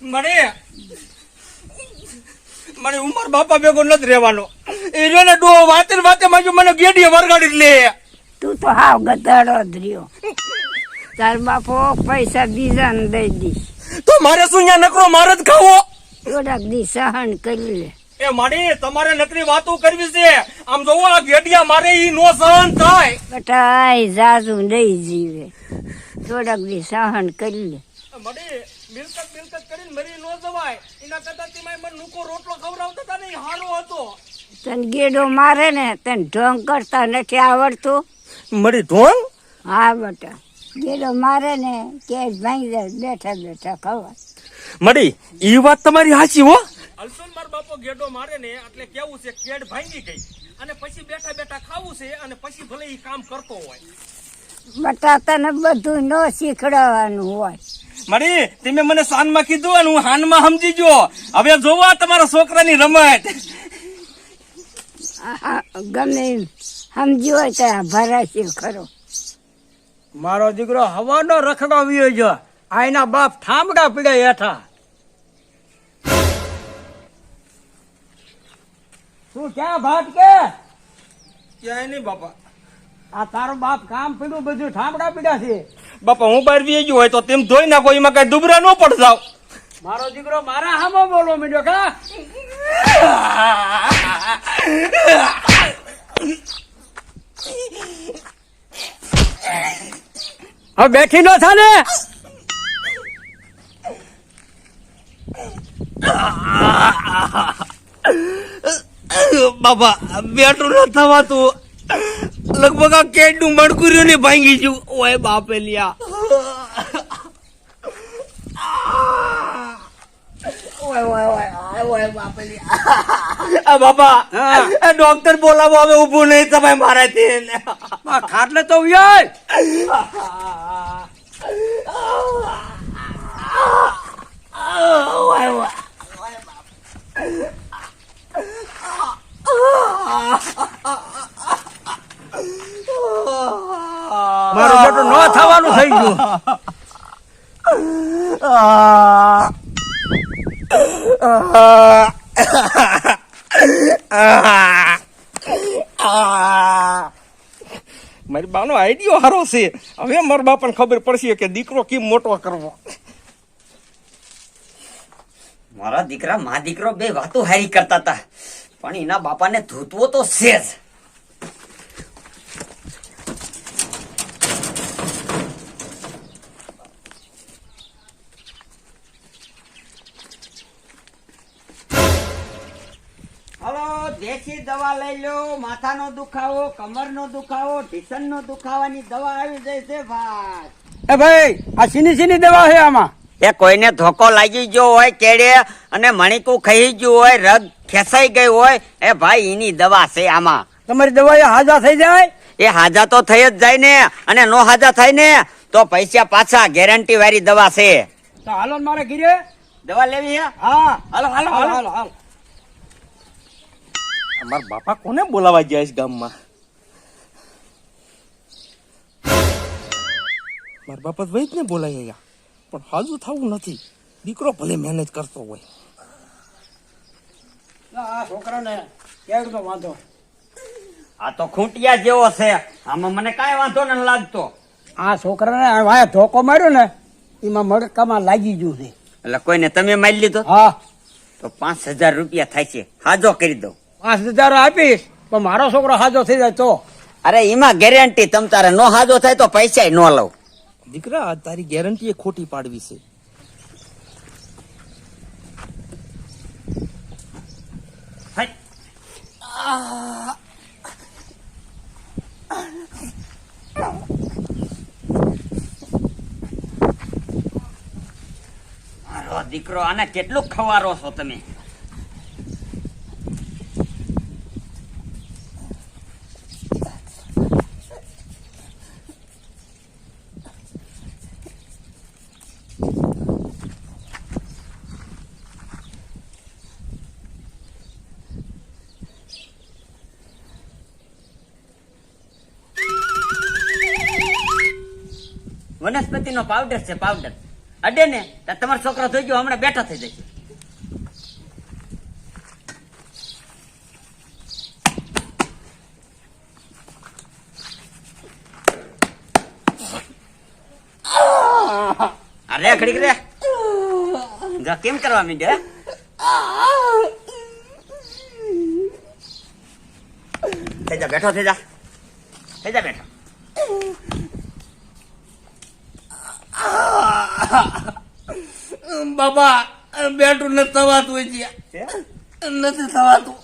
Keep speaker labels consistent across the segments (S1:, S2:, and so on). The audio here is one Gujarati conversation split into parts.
S1: મને મને ઉમર બાપા ભેગો નથી રહેવાનો. એ જો ને ડો વાતે ને વાતે માં મને ગેડીએ વરગાડી લે.
S2: તું તો હાવ ગધાડો જ રહ્યો. તાર બાપો પૈસા બીજાને દઈ દી
S1: તો મારે શું અહીંયા નકરો મારે જ ખાવો?
S2: થોડાક દી સહન કરી લે.
S1: એ માડી તમારે નકરી વાતો કરવી છે. આમ જોવો આ ગેડિયા મારે ઈ નો સહન થાય.
S2: બટાય જાજુ નહીં જીવે. થોડાક દી સહન કરી લે.
S1: મડી મિલકત મિલકત કરીને મરી ન જવાય. એના કરતા તમે મને નુકો રોટલો ખવડાવતા હતા ને એ હારો હતો.
S2: તને ગેડો મારે ને તને ઢોંગ કરતા નથી આવડતું?
S1: મરી ઢોંગ?
S2: હા બેટા. ગેડો મારે ને કે ભાઈ જાય બેઠા બેઠા ખવા
S1: મડી ઈ વાત તમારી સાચી હો. અલ્સન માર બાપો ગેડો મારે ને એટલે કેવું છે કેડ ભાંગી ગઈ. અને પછી બેઠા બેઠા ખાવું છે અને પછી ભલે ઈ કામ કરતો હોય.
S2: બટા તને બધું ન શીખડાવવાનું હોય.
S1: મડી તમે મને સાનમાં કીધું અને હું હાનમાં સમજી ગયો. હવે જોવો તમારા છોકરાની રમત.
S2: ગમે સમજી હોય તો ભરાશે ખરો.
S3: મારો દીકરો હવાનો રખડો વિયો જો આ બાપ થામડા પીડે હેઠા. તું ક્યાં ભાત કે?
S1: ક્યાંય નહીં બાપા.
S3: આ તારો બાપ કામ પીડું બધું ઠામડા પીડ્યા છે.
S1: બાપા હું બહાર વી ગયો હોય તો તેમ ધોઈ નાખો એમાં કઈ દુબરા ન પડતા
S3: મારો દીકરો મારા હામો બોલો મીડ્યો કા? હવે બેઠી નો થાને?
S1: બાપા બેઠું ન થવાતું. લગભગ આ કેટનું મણકુર્યું ને ભાંગી ગયું. ઓય બાપે લ્યા ઓય ઓય ઓય ઓય બાપે લ્યા બાપા ડોક્ટર બોલાવો હવે ઊભું નહીં તમે મારાથી
S3: ખાટલે તો વ્યાય
S1: ઓય ઓય
S3: મારું બેટું ન થવાનું
S1: મારી બાનો આઈડિયો સારો છે. હવે મારા બાપાને ખબર પડશે કે દીકરો કેમ મોટો કરવો.
S4: મારા દીકરા મા દીકરો બે વાતો હારી કરતા હતા. પણ એના બાપાને ધૂતવો તો છે જ હલો દેશી દવા લઈ લો માથાનો દુખાવો કમરનો દુખાવો ઢીસણનો દુખાવાની દવા આવી જાય છે ભાઈ.
S3: એ ભાઈ આ સીની સીની દવા છે આમાં?
S4: એ કોઈને ધોકો લાગી ગયો હોય કેડે અને મણિકું ખાઈ ગયું હોય રગ ખેસાઈ ગઈ હોય એ ભાઈ એની દવા છે આમાં.
S3: તમારી દવા એ હાજા થઈ જાય?
S4: એ હાજા તો થઈ જ જાય ને અને નો હાજા થાય ને તો પૈસા પાછા ગેરંટી વાળી દવા છે.
S3: તો હાલો મારે ઘીરે.
S4: દવા લેવી હે?
S3: હા.
S4: હાલો. હાલો
S3: હાલો
S4: હાલો.
S3: હાલો
S1: બાપા કોને બોલાવા ગયા છે ગામમાં? મારા બાપા તો વૈદ ને બોલાય ગયા પણ હાજુ થવું નથી. દીકરો ભલે મહેનત કરતો હોય.
S3: આ છોકરાને કેવડો વાંધો.
S4: આ તો ખૂંટિયા જેવો છે. આમાં મને કાંઈ વાંધો ન લાગતો.
S3: આ છોકરાને વાયા ધોકો માર્યો ને એમાં મડકામાં લાગી ગયું છે.
S4: એટલે કોઈને તમે મારી લીધો?
S3: હા.
S4: તો પાંચ હજાર રૂપિયા થાય છે. હાજો કરી દો
S3: પાંચ હજાર આપીશ પણ મારો છોકરો હાજો થઈ જાય તો.
S4: અરે એમાં ગેરંટી તમ તારે નો હાજો થાય તો પૈસા ન લઉં.
S1: દીકરા તારી ગેરંટી એ ખોટી પાડવી છે.
S4: મારો દીકરો આને કેટલું ખવારો છો તમે? વનસ્પતિનો પાવડર છે પાવડર અડે ને તમારો છોકરો થઈ ગયો, હમણાં બેઠો થઈ જશે. અરે ખડીક રે. કેમ કરવા માંડ્યો થઈ જા, બેઠો, થઈ જા. થઈ જા, બેઠો.
S1: બાપા બેઠું નથી થવાતું નથી થવાતું.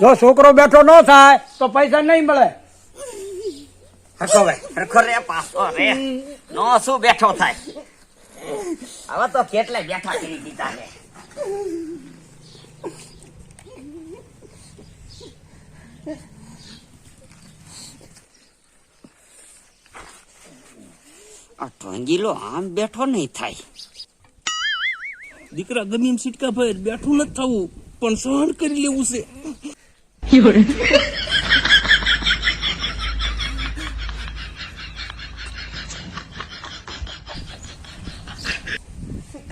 S3: જો છોકરો બેઠો ન થાય તો પૈસા નહીં મળે.
S4: હરખો ભાઈ હરખો રે પાછો રે. નો શું બેઠો થાય. હવે તો કેટલે બેઠા કરી દીધા છે આ ટોંગીલો આમ બેઠો નહીં થાય.
S1: દીકરા ગમે એમ સિટકા ભાઈ બેઠું નથી થવું પણ સહન કરી લેવું છે.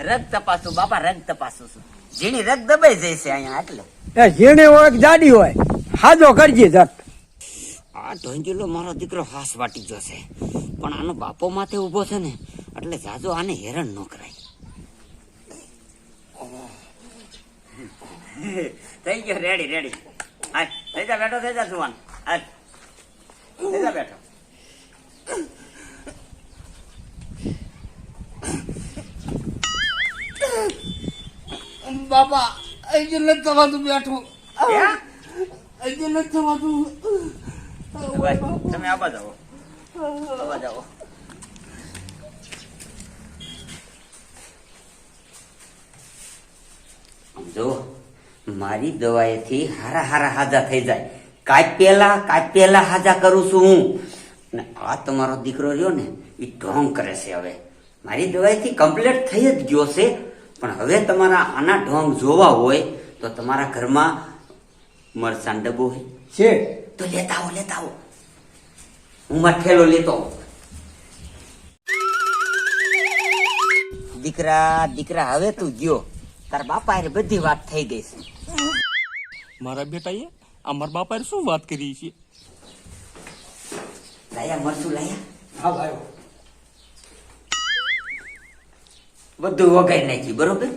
S4: રગ તપાસું બાપા રગ તપાસું છું. ઝીણી રગ દબાઈ જાય છે અહીંયા એટલે.
S3: એ ઝીણી હોય જાડી હોય. હાજો કરજે જટ
S4: આ ઢોંગીલો મારો દીકરો હાસ વાટી જશે પણ આનો બાપો માથે ઊભો છે ને એટલે જાજો આને હેરાન ન કરાય. થઈ ગયો રેડી રેડી હાલ થઈ જા બેઠો થઈ જા જુવાન હાલ થઈ જા બેઠો.
S1: બાપા હજી નથી થવાતું બેઠું.
S4: અહીં
S1: જ નથી થવાતું
S4: તમે આબા જાઓ. આબા જાઓ. જો, મારી દવાએથી હારા હારા હાજા થઈ જાય. કાંઈ પેલા હાજા કરું છું હું. ને આ તમારો દીકરો રહ્યો ને એ ઢોંગ કરે છે હવે. મારી દવાઈથી કમ્પ્લીટ થઈ જ ગયો છે. પણ હવે તમારા આના ઢોંગ જોવા હોય, તો તમારા ઘરમાં મરચાં ડબ્બો હોય.
S3: છે.
S4: તો લેતા આવો લેતા આવો. હું મઠેલો લેતો દીકરા દીકરા હવે તું ગયો. તાર બાપા હારે બધી વાત થઈ ગઈ છે.
S1: મારા બેટાએ અમારા બાપા શું વાત કરી છે?
S4: લાયા મરશું લાયા?
S3: હા ભાઈ.
S4: બધું વગાઈ નાખી બરોબર?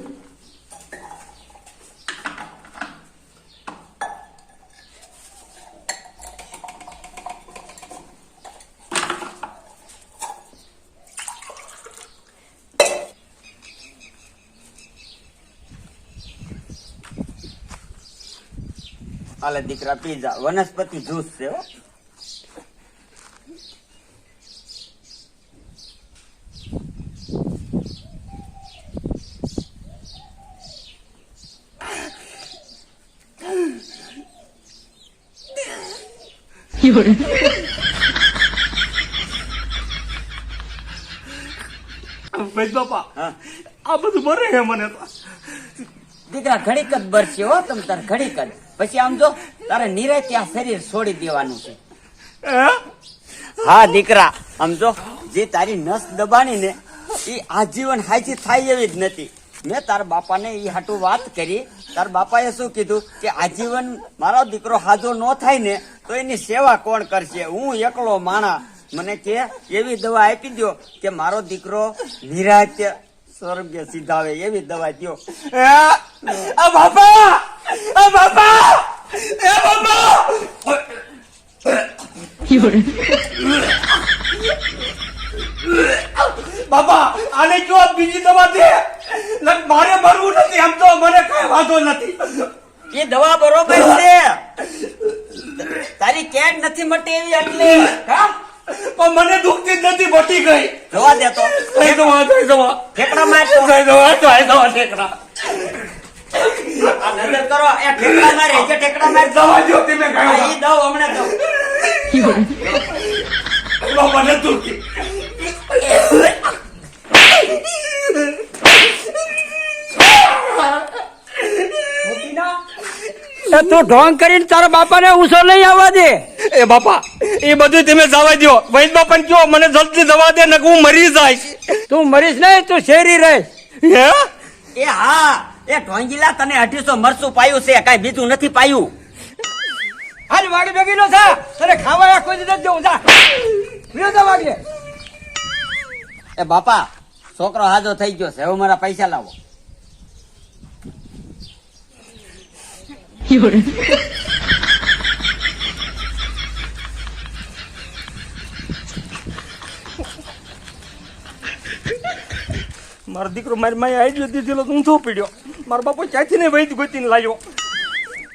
S4: હાલે દીકરા પીઝા વનસ્પતિ જ્યુસ છે હો.
S1: બાપા આ બધું મરે મને તો.
S4: દીકરા ઘડીક જ બરશે હો તમ તાર ઘડીક જ. પછી આમ જો તારે નિરાય ત્યાં શરીર છોડી દેવાનું છે.
S1: હા?
S4: દીકરા આમ જો જે તારી નસ દબાણી ને એ આજીવન હાજી થાય એવી જ નથી. મેં તાર બાપાને એ હાટું વાત કરી. તાર બાપાએ શું કીધું? કે આજીવન મારો દીકરો હાજો ન થાય ને તો એની સેવા કોણ કરશે? હું એકલો માણા મને કે એવી દવા આપી દો કે મારો દીકરો નિરાત્ય સ્વર્ગે સીધાવે. એવી દવા દ્યો
S1: હે? આ આ બાપા! એ બાપા! બાપા આને જો બીજી દવા દે મારે મરવું નથી આમ તો મને કઈ વાંધો નથી.
S4: એ દવા બરોબર છે. તારી કેટ નથી મટી એવી એટલે
S1: હા? પણ મને દુખતી જ નથી મટી ગઈ.
S4: જોવા દે તો.
S1: થઈ દવા થઈ દવા
S4: ઠેકડા મારતો.
S1: થઈ દવા થઈ દવા ઠેકડા
S4: આ નજર કરો એ ઠેકડા મારે જે ઠેકડા મારે
S1: દવા જો તમે
S4: આ
S1: કયો
S4: ઈ દઉં હમણાં દઉં
S1: મને દુખી
S3: તું ઢોંગ કરીને તારા બાપાને ઊંચો નહીં આવવા દે.
S1: એ બાપા એ બધું તમે જવા દો વૈદ બાપા કયો મને જલ્દી જવા દે ને હું મરી જાય
S3: તું મરીશ નહીં તું શેરી રહીશ.
S1: હે?
S4: એ હા. એ ઢોંગીલા તને અઢીસો મરસું પાયું છે કઈ બીજું નથી પાયું.
S3: હાલ વાડી ભેગી નો થા. તને ખાવા કોઈ નથી દેવું. જા. વિરોધા વાગે.
S4: એ બાપા છોકરો હાજો થઈ ગયો છે હવે મારા પૈસા લાવો.
S1: મારો દીકરો મારી માય માએ આઈડિયો દીધેલો તું ઊંધો પડ્યો? મારો બાપો ક્યાંથી ને વૈદ ગોતીને લાવ્યો